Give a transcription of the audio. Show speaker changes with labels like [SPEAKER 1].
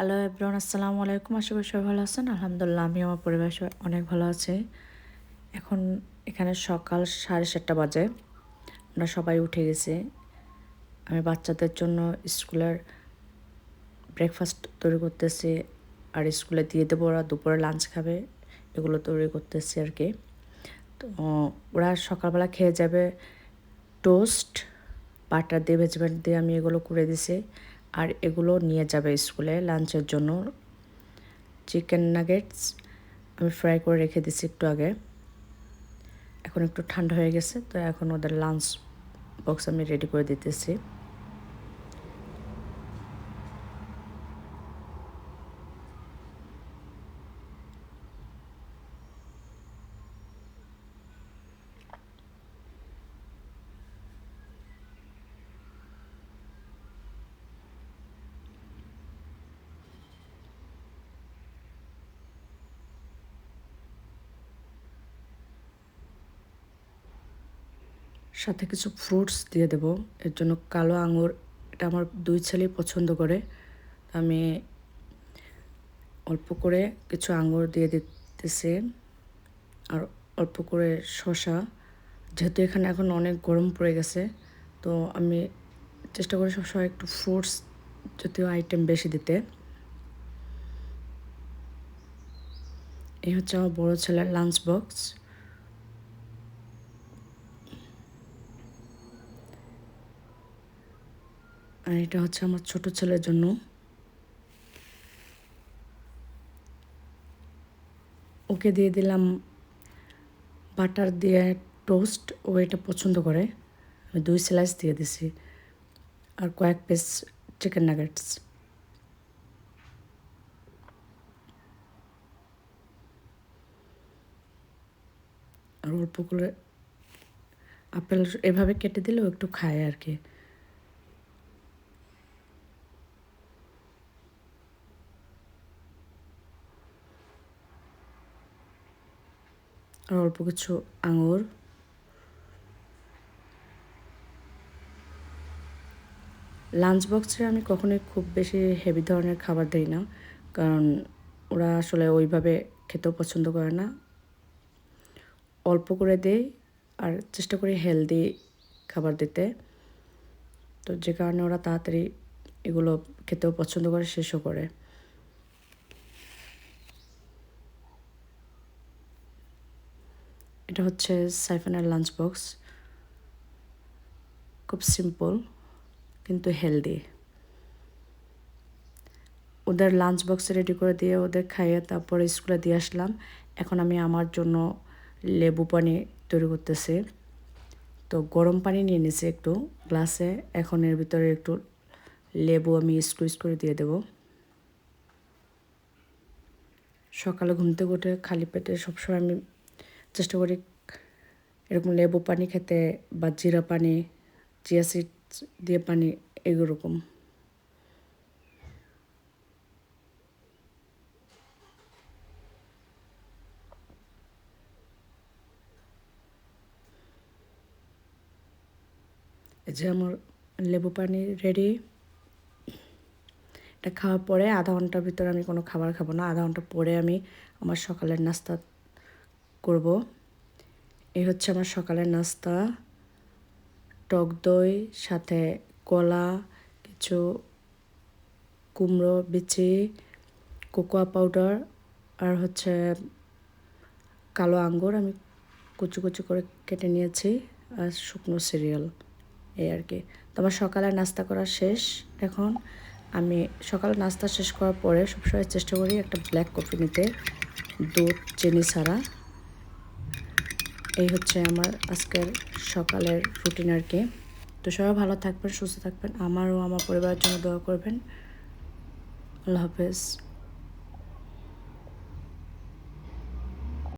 [SPEAKER 1] Hello everyone আসসালামু আলাইকুম আশা করি সবাই ভালো আছেন আলহামদুলিল্লাহ আমি আমার পরিবার সবাই অনেক ভালো আছে এখন এখানে সকাল সাড়ে সাতটা বাজে আমরা সবাই উঠে গেছি। আমি বাচ্চাদের জন্য স্কুলের ব্রেকফাস্ট তৈরি করতেছি আর স্কুলে দিয়ে দেবো ওরা দুপুরে লাঞ্চ খাবে। এগুলো তৈরি করতেছি আর কি। তো ওরা সকালবেলা খেয়ে যাবে। টোস্ট বাটার দিয়ে ভেজিটেবল দিয়ে আমি এগুলো করে দিছি। আর এগুলো নিয়ে যাবে স্কুলে লাঞ্চের জন্য। চিকেন নাগেটস আমি ফ্রাই করে রেখে দিছি একটু আগে। এখন একটু ঠান্ডা হয়ে গেছে, তো এখন ওদের লাঞ্চ বক্স আমি রেডি করে দিতেছি। সাথে কিছু ফ্রুটস দিয়ে দেব। এর জন্য কালো আঙুর, এটা আমার দুই ছেলেই পছন্দ করে। আমি অল্প করে কিছু আঙুর দিয়ে দিতেছি। আর অল্প করে শশা যেহেতু এখানে এখন অনেক গরম পড়ে গেছে, তো আমি চেষ্টা করি সবসময় একটু ফ্রুটস জাতীয় আইটেম বেশি দিতে। এই হচ্ছে আমার বড়ো ছেলের লাঞ্চ বক্স আর এটা হচ্ছে আমার ছোট ছেলের জন্য। ওকে দিয়ে দিলাম বাটার দিয়ে টোস্ট, ও এটা পছন্দ করে। আমি দুই স্লাইস দিয়ে দিছি আর কয়েক পিস চিকেন নাগেটস আর অল্প করে আপেল এভাবে কেটে দিলেও একটু খায় আর কি। আর অল্প কিছু আঙুর। লাঞ্চ বক্সে আমি কখনোই খুব বেশি হেভি ধরনের খাবার দিই না, কারণ ওরা আসলে ওইভাবে খেতেও পছন্দ করে না। অল্প করে দেই আর চেষ্টা করি হেলদি খাবার দিতে। তো যে কারণে ওরা তাড়াতাড়ি এগুলো খেতেও পছন্দ করে, শেষও করে। এটা হচ্ছে সাইফানের লাঞ্চ বক্স খুব সিম্পল কিন্তু হেলদি ওদের লাঞ্চ বক্স রেডি করে দিয়ে ওদের খাইয়ে তারপরে স্কুলে দিয়ে আসলাম। এখন আমি আমার জন্য লেবু পানি তৈরি করতেছি। তো গরম পানি নিয়ে নিছি একটু গ্লাসে এখন এর ভিতরে একটু লেবু আমি স্কুইজ করে দিয়ে দেব। সকালে ঘুম থেকে উঠে খালি পেটে সবসময় আমি চেষ্টা করি এরকম লেবু পানি খেতে বা জিরা পানি, চিয়া সিড দিয়ে পানি এরকম যে আমার লেবু পানি রেডি এটা খাওয়ার পরে আধা ঘণ্টার ভিতরে আমি কোনো খাবার খাব না। আধা ঘণ্টা পরে আমি আমার সকালের নাস্তা করব। এই হচ্ছে আমার সকালের নাস্তা। টক দই, সাথে কলা, কিছু কুমড়ো, বিচি, কোকোয়া পাউডার আর হচ্ছে কালো আঙ্গুর আমি কুচু কুচু করে কেটে নিয়েছি আর শুকনো সিরিয়াল এই আর কি। তো আমার সকালে নাস্তা করা শেষ। এখন আমি সকালে নাস্তা শেষ করার পরে সবসময় চেষ্টা করি একটা ব্ল্যাক কফি নিতে, দুধ, চিনি ছাড়া। এই হচ্ছে আমার আজকের সকালের রুটিন আর কি। তো সবাই ভালো থাকবেন, সুস্থ থাকবেন আমারও আমার পরিবারের জন্য দোয়া করবেন। আল্লাহ হাফেজ।